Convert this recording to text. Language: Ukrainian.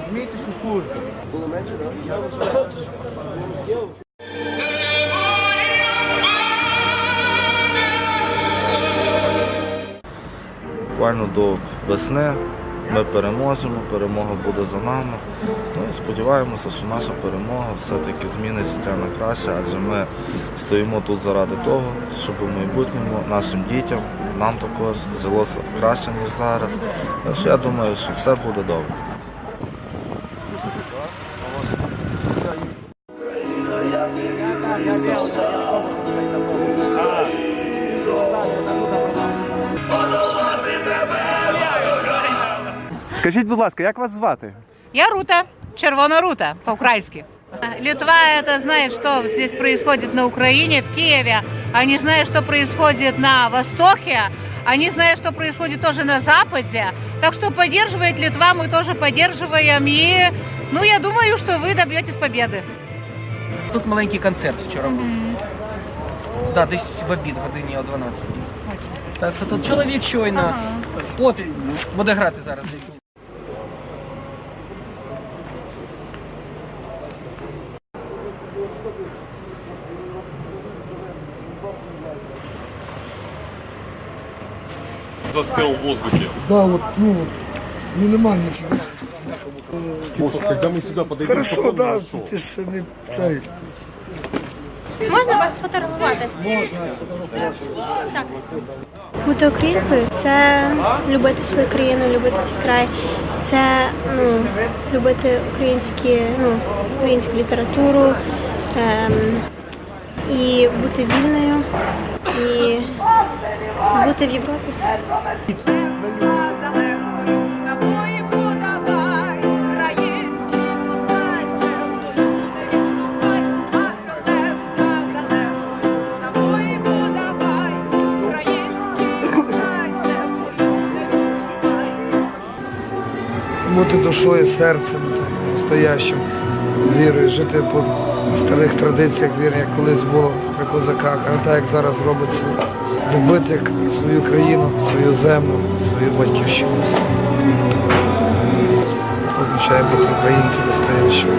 Розумієте, що служба. Було менше, так? Буквально до весни ми переможемо, перемога буде за нами. Ну і сподіваємося, що наша перемога все-таки змінить життя на краще, адже ми стоїмо тут заради того, щоб у майбутньому нашим дітям, нам також жилося краще, ніж зараз. Так що я думаю, що все буде добре. Скажіть, будь ласка, як вас звати? Я Рута, Червона Рута по-украински. Литва это знает, что здесь происходит на Украине, в Киеве. Они знают, что происходит на Востоке. Они знают, что происходит тоже на Западе. Так что поддерживает Литва, мы тоже поддерживаем. И, ну, я думаю, что вы добьетесь победы. Тут маленький концерт вчора був. Так, десь в обід годині о 12. Так що тут чоловік щойно. От буде грати зараз. Застыл в воздухе. Да, от, ну, от, ну нема нічого. Может, когда мы сюда подойдем, Хорошо, да, хорошо. ти ж не цей. Можна вас сфотографувати? Бути українкою це любити свою країну, любити свій край, це ну, любити українські, ну, українську літературу ем, і бути вільною і бути в Європі. Бути душою, серцем, настоящим, вірою, жити по старих традиціях віри, як колись було при козаках, а не так, як зараз робиться. Любити свою країну, свою землю, свою батьківщину. Це означає бути українцем настоящим.